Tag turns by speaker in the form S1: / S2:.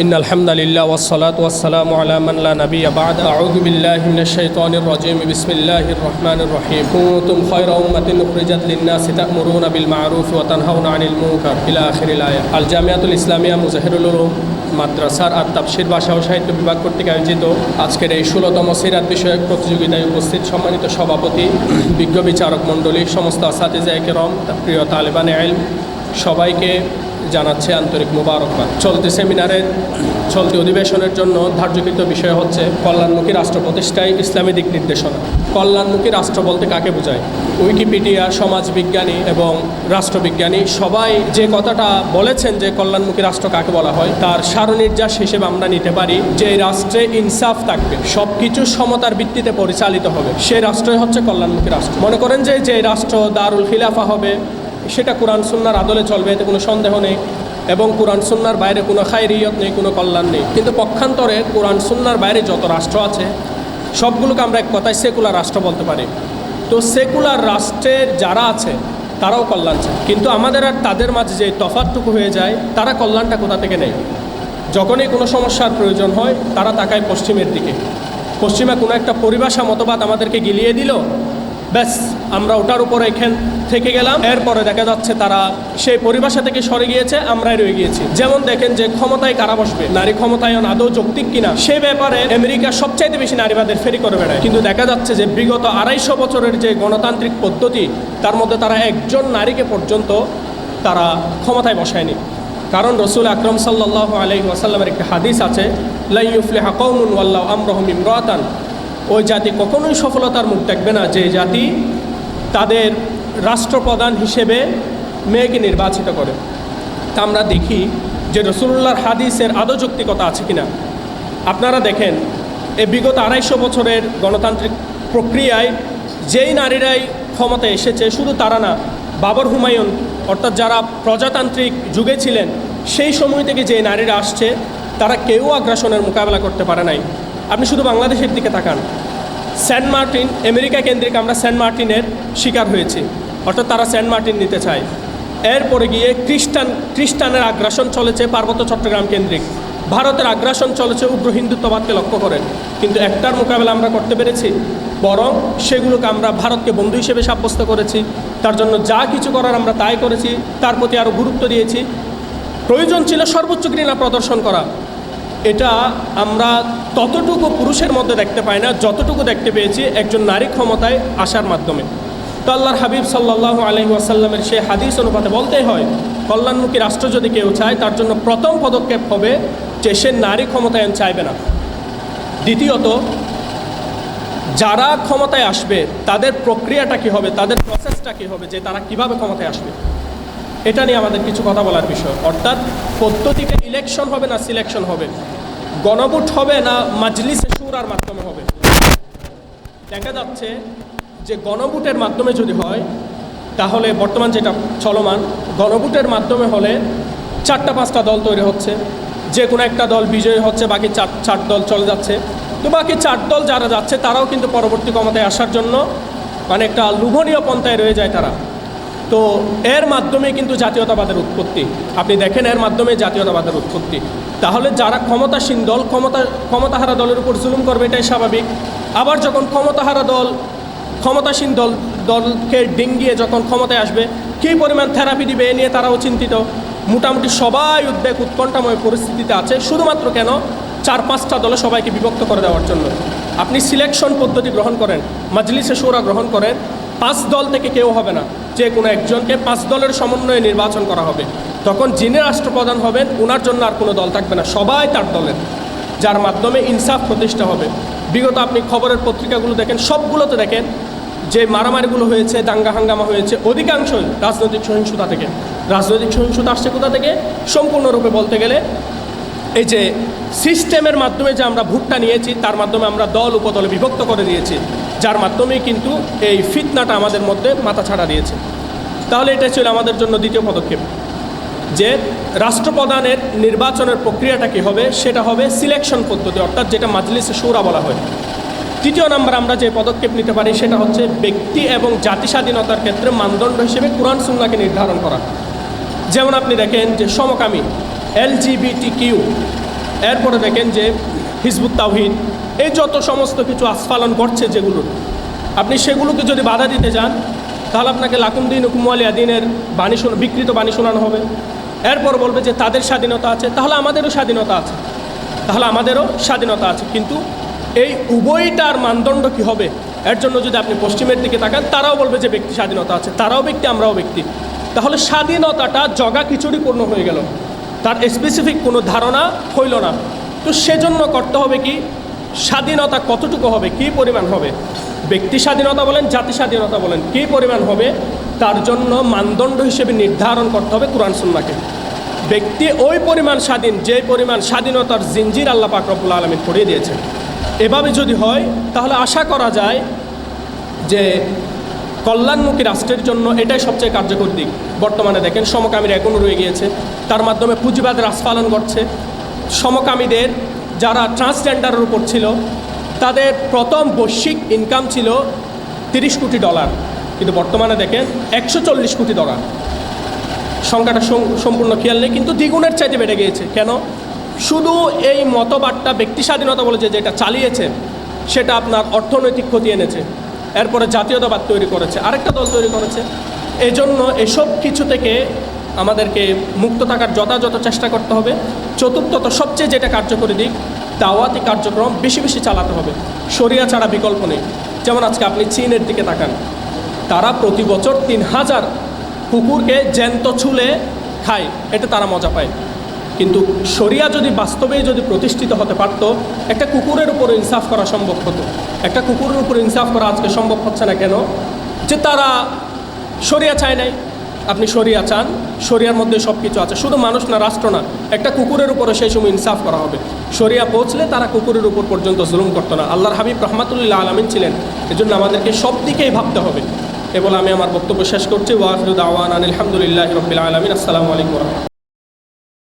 S1: إن الحمد لله والصلاة والسلام على من لا نبي بعد أعوذ بالله من الشيطان الرجيم بسم الله الرحمن الرحيم كنتم خير أمة أخرجت للناس تأمرون بالمعروف وتنهون عن المنكر إلى آخر الآية الجامعة الإسلامية مزهر العلوم মাদ্রাসার আর তাফসির ভাষা ও সাহিত্য বিভাগ কর্তৃক আয়োজিত আজকের এই ষোলোতম সিরাত বিষয়ক প্রতিযোগিতায় উপস্থিত সম্মানিত সভাপতি বিজ্ঞ বিচারক মণ্ডলী সমস্ত আসাতিজা কেরম প্রিয় তালেবান আইল সবাইকে জানাচ্ছে আন্তরিক মোবারকবাদ। চলতি সেমিনারের চলতি অধিবেশনের জন্য ধার্যকৃত বিষয় হচ্ছে কল্যাণমুখী রাষ্ট্র প্রতিষ্ঠায় ইসলামী দিক নির্দেশনা। কল্যাণমুখী রাষ্ট্র বলতে কাকে বোঝায়? উইকিপিডিয়া সমাজবিজ্ঞানী এবং রাষ্ট্রবিজ্ঞানী সবাই যে কথাটা বলেছেন যে কল্যাণমুখী রাষ্ট্র কাকে বলা হয়, তার সারনির্যাস হিসেবে আমরা নিতে পারি যে রাষ্ট্রে ইনসাফ থাকবে সব কিছু সমতার ভিত্তিতে পরিচালিত হবে। সেই রাষ্ট্রই হচ্ছে কল্যাণমুখী রাষ্ট্র। মনে করেন যে যে রাষ্ট্র দারুল খিলাফা হবে সেটা কোরআন সুন্নার আদলে চলবে, এতে কোনো সন্দেহ নেই এবং কোরআন সুন্নার বাইরে কোনো খায়রিয়ত নেই, কোনো কল্যাণ নেই। কিন্তু পক্ষান্তরে কোরআন সুন্নার বাইরে যত রাষ্ট্র আছে, সবগুলোকে আমরা এক কথায় সেকুলার রাষ্ট্র বলতে পারি। তো সেকুলার রাষ্ট্রের যারা আছে, তারাও কল্যাণ চায়। কিন্তু আমাদের আর তাদের মাঝে যে তফাতটুকু হয়ে যায়, তারা কল্যাণটা কোথা থেকে নেয়? যখনই কোনো সমস্যার প্রয়োজন হয়, তারা তাকায় পশ্চিমের দিকে। পশ্চিমে কোনো একটা পরিভাষা মতবাদ আমাদেরকে গিলিয়ে দিল ব্যাস, আমরা ওটার উপরে এখান থেকে গেলাম। এরপরে দেখা যাচ্ছে তারা সেই পরিভাষা থেকে সরে গিয়েছে, আমরাই রয়ে গিয়েছি। যেমন দেখেন যে ক্ষমতায় কারা বসবে, নারী ক্ষমতায়ন আদৌ যৌক্তিক কিনা, সে ব্যাপারে আমেরিকা সবচাইতে বেশি নারীবাদের ফেরি করে বেড়ায়। কিন্তু দেখা যাচ্ছে যে বিগত আড়াইশো বছরের যে গণতান্ত্রিক পদ্ধতি, তার মধ্যে তারা একজন নারীকে পর্যন্ত তারা ক্ষমতায় বসায়নি। কারণ রসুল আকরম সাল্লাহ আলহি ওয়াসাল্লামের একটি হাদিস আছে লাইফলে হাকৌনুন ওয়াল্লাহ আমরহম ইমরাতান। ওই জাতি কখনোই সফলতার মুখ দেখবে না যে জাতি তাদের রাষ্ট্রপ্রধান হিসেবে মেয়েকে নির্বাচিত করে। তা আমরা দেখি যে রসুল্লাহর হাদিসের আদৌ যৌক্তিকতা আছে কিনা। আপনারা দেখেন এই বিগত আড়াইশো বছরের গণতান্ত্রিক প্রক্রিয়ায় যেই নারীরাই ক্ষমতায় এসেছে, শুধু তারা না, বাবর হুমায়ুন, অর্থাৎ যারা প্রজাতান্ত্রিক যুগে ছিলেন, সেই সময় থেকে যে নারীরা আসছে, তারা কেউ আগ্রাসনের মোকাবেলা করতে পারে নাই। আপনি শুধু বাংলাদেশের দিকে তাকান। সেন্ট মার্টিন, আমেরিকা কেন্দ্রিক আমরা সেন্ট মার্টিনের শিকার হয়েছি। অর্থাৎ তারা সেন্ট মার্টিন নিতে চায়। এরপরে গিয়ে খ্রিস্টান, খ্রিস্টানের আগ্রাসন চলেছে পার্বত্য চট্টগ্রাম কেন্দ্রিক। ভারতের আগ্রাসন চলেছে উগ্র হিন্দুত্ববাদকে লক্ষ্য করে। কিন্তু একটার মোকাবেলা আমরা করতে পেরেছি। বরং সেগুলোকে আমরা ভারতকে বন্ধু হিসেবে সাব্যস্ত করেছি। তার জন্য যা কিছু করার আমরা তাই করেছি, তার প্রতি আরও গুরুত্ব দিয়েছি। প্রয়োজন ছিল সর্বোচ্চ ঘৃণা প্রদর্শন করা। এটা আমরা ততটুকু পুরুষের মধ্যে দেখতে পাই না, যতটুকু দেখতে পেয়েছি একজন নারী ক্ষমতায় আসার মাধ্যমে। তো আল্লাহর হাবিব সাল্লাহ আলহি আসাল্লামের সে হাদিস অনুপাতে বলতেই হয়, কল্যাণমুখী রাষ্ট্র যদি কেউ চায়, তার জন্য প্রথম পদক্ষেপ হবে যে সে নারী ক্ষমতায়ন চাইবে না। দ্বিতীয়ত, যারা ক্ষমতায় আসবে, তাদের প্রক্রিয়াটা কী হবে, তাদের প্রসেসটা কী হবে, যে তারা কীভাবে ক্ষমতায় আসবে? এটা নিয়ে আমাদের কিছু কথা বলার বিষয়। অর্থাৎ পদ্ধতিটা ইলেকশন হবে না সিলেকশন হবে। গণভোট হবে না মাজলিসে সুরার মাধ্যমে হবে? দেখা যাচ্ছে যে গণভোটের মাধ্যমে যদি হয়, তাহলে বর্তমান যেটা চলমান, গণভোটের মাধ্যমে হলে চারটা পাঁচটা দল তৈরি হচ্ছে। যে কোনো একটা দল বিজয়ী হচ্ছে, বাকি চার চার দল চলে যাচ্ছে। তো বাকি চার দল যারা যাচ্ছে, তারাও কিন্তু পরবর্তী ক্ষমতায় আসার জন্য মানে একটা লোভনীয় পন্থায় রয়ে যায় তারা। তো এর মাধ্যমে কিন্তু জাতীয়তাবাদের উৎপত্তি। আপনি দেখেন, এর মাধ্যমে জাতীয়তাবাদের উৎপত্তি। তাহলে যারা ক্ষমতাসীন দল, ক্ষমতা, ক্ষমতাহারা দলের উপর জুলুম করবে, এটাই স্বাভাবিক। আবার যখন ক্ষমতাহারা দল, ক্ষমতাসীন দল, দলকে ডিঙ্গিয়ে যখন ক্ষমতায় আসবে, কী পরিমাণ থেরাপি দিবে এ নিয়ে তারাও চিন্তিত। মোটামুটি সবাই উদ্বেগ, উৎকণ্ঠাময় পরিস্থিতিতে আছে, শুধুমাত্র কেন চার, পাঁচটা দলে সবাইকে বিভক্ত করে দেওয়ার জন্য। আপনি সিলেকশন পদ্ধতি গ্রহণ করেন, মাজলিসে সোরা গ্রহণ করেন, পাঁচ দল থেকে কেউ হবে না। যে কোনো একজনকে পাঁচ দলের সমন্বয়ে নির্বাচন করা হবে। তখন যিনি রাষ্ট্রপ্রধান হবেন ওনার জন্য আর কোনো দল থাকবে না। সবাই তার দলের, যার মাধ্যমে ইনসাফ প্রতিষ্ঠা হবে। বিগত আপনি খবরের পত্রিকাগুলো দেখেন, সবগুলোতে দেখেন যে মারামারিগুলো হয়েছে, দাঙ্গা হাঙ্গামা হয়েছে অধিকাংশই রাজনৈতিক সহিংসতা থেকে। রাজনৈতিক সহিংসতা আসছে কোথা থেকে? সম্পূর্ণরূপে বলতে গেলে এই যে সিস্টেমের মাধ্যমে যে আমরা ভোটটা নিয়েছি, তার মাধ্যমে আমরা দল উপদলে বিভক্ত করে দিয়েছি, যার মাধ্যমেই কিন্তু এই ফিতনাটা আমাদের মধ্যে মাথা ছাড়া দিয়েছে। তাহলে এটা ছিল আমাদের জন্য দ্বিতীয় পদক্ষেপ, যে রাষ্ট্রপ্রধানের নির্বাচনের প্রক্রিয়াটা কী হবে, সেটা হবে সিলেকশন পদ্ধতি, অর্থাৎ যেটা মাজলিসে সুরা বলা হয়। তৃতীয় নাম্বার আমরা যে পদক্ষেপ নিতে পারি, সেটা হচ্ছে ব্যক্তি এবং জাতি স্বাধীনতার ক্ষেত্রে মানদণ্ড হিসেবে কোরআন সুন্নাকে নির্ধারণ করা। যেমন আপনি দেখেন যে সমকামী এলজিবিটি কিউ এরপরে দেখেন যে হিজবুত তাওহিদ, এই যত সমস্ত কিছু আস্ফালন করছে যেগুলো, আপনি সেগুলোকে যদি বাধা দিতে যান, তাহলে আপনাকে লাকুম দিন হুকুমালিয়া দিনের বাণী শোনা, বিকৃত বাণী শোনানো হবে। এরপর বলবে যে তাদের স্বাধীনতা আছে, তাহলে আমাদেরও স্বাধীনতা আছে। তাহলে আমাদেরও স্বাধীনতা আছে, কিন্তু এই উভয়টার মানদণ্ড কি হবে? এর জন্য যদি আপনি পশ্চিমের দিকে তাকান, তারাও বলবে যে ব্যক্তি স্বাধীনতা আছে, তারাও ব্যক্তি, আমরাও ব্যক্তি। তাহলে স্বাধীনতাটা জগা খিচুড়িপূর্ণ হয়ে গেল। তার স্পেসিফিক কোনো ধারণা হইল না। তো সেজন্য করতে হবে কি? স্বাধীনতা কতটুকু হবে? কী পরিমাণ হবে? ব্যক্তি স্বাধীনতা বলেন, জাতি স্বাধীনতা বলেন, কী পরিমাণ হবে? তার জন্য মানদণ্ড হিসেবে নির্ধারণ করতে হবে কোরআন সুন্নাকে ব্যক্তি ওই পরিমাণ স্বাধীন যে পরিমাণ স্বাধীনতার জিঞ্জির আল্লাহ পাক রব্বুল আলমিন পড়িয়ে দিয়েছেন। এভাবে যদি হয়, তাহলে আশা করা যায় যে কল্যাণমুখী রাষ্ট্রের জন্য এটাই সবচেয়ে কার্যকর দিক। বর্তমানে দেখেন, সমকামীরা এখনও রয়ে গিয়েছে। তার মাধ্যমে পুঁজিবাদ হ্রাস রাজপালন করছে সমকামীদের যারা ট্রান্সজেন্ডারের উপর ছিল, তাদের প্রথম বৈশ্বিক ইনকাম ছিল তিরিশ কোটি ডলার কিন্তু বর্তমানে দেখেন, একশো চল্লিশ কোটি ডলার সংখ্যাটা সম্পূর্ণ খেয়াল নেই, কিন্তু দ্বিগুণের চাইতে বেড়ে গিয়েছে। কেন? শুধু এই মতবাদটা ব্যক্তি স্বাধীনতা বলে যে যেটা চালিয়েছে, সেটা আপনার অর্থনৈতিক ক্ষতি এনেছে। এরপরে জাতীয়তাবাদ তৈরি করেছে। আরেকটা দল তৈরি করেছে। এই জন্য এসব কিছু থেকে আমাদেরকে মুক্ত থাকার যথাযথ চেষ্টা করতে হবে। চতুর্থত, সবচেয়ে যেটা কার্যকরী দিক, দাওয়াতি কার্যক্রম বেশি বেশি চালাতে হবে। সরিয়া ছাড়া বিকল্প নেই। যেমন আজকে আপনি চীনের দিকে তাকান। তারা প্রতি বছর তিন হাজার কুকুরকে জ্যান্ত ছুলে খায়। এটা তারা মজা পায়। কিন্তু শরিয়া যদি বাস্তবে যদি প্রতিষ্ঠিত হতে পারত, একটা কুকুরের উপর ইনসাফ করা সম্ভব হতো। একটা কুকুরের উপর ইনসাফ করা আজকে সম্ভব হচ্ছে না কেন? যে তারা শরিয়া চায় নাই, আপনি শরিয়া চান, শরিয়ার মধ্যে সব কিছু আছে। শুধু মানুষ না, রাষ্ট্র না, একটা কুকুরের উপরে সেই সময় ইনসাফ করা হবে। শরিয়া পৌঁছলে তারা কুকুরের উপর পর্যন্ত জুলুম করতো না। আল্লাহর হাবিব রহমাতুল্লাহ আলমিন ছিলেন। এজন্য আমাদেরকে সব দিকেই ভাবতে হবে। এ বলে আমি আমার বক্তব্য শেষ করছি। ওয়াহিদুদ আওয়ান আলহামদুলিল্লাহ রবিল আলমিন। আসসালামু আলাইকুম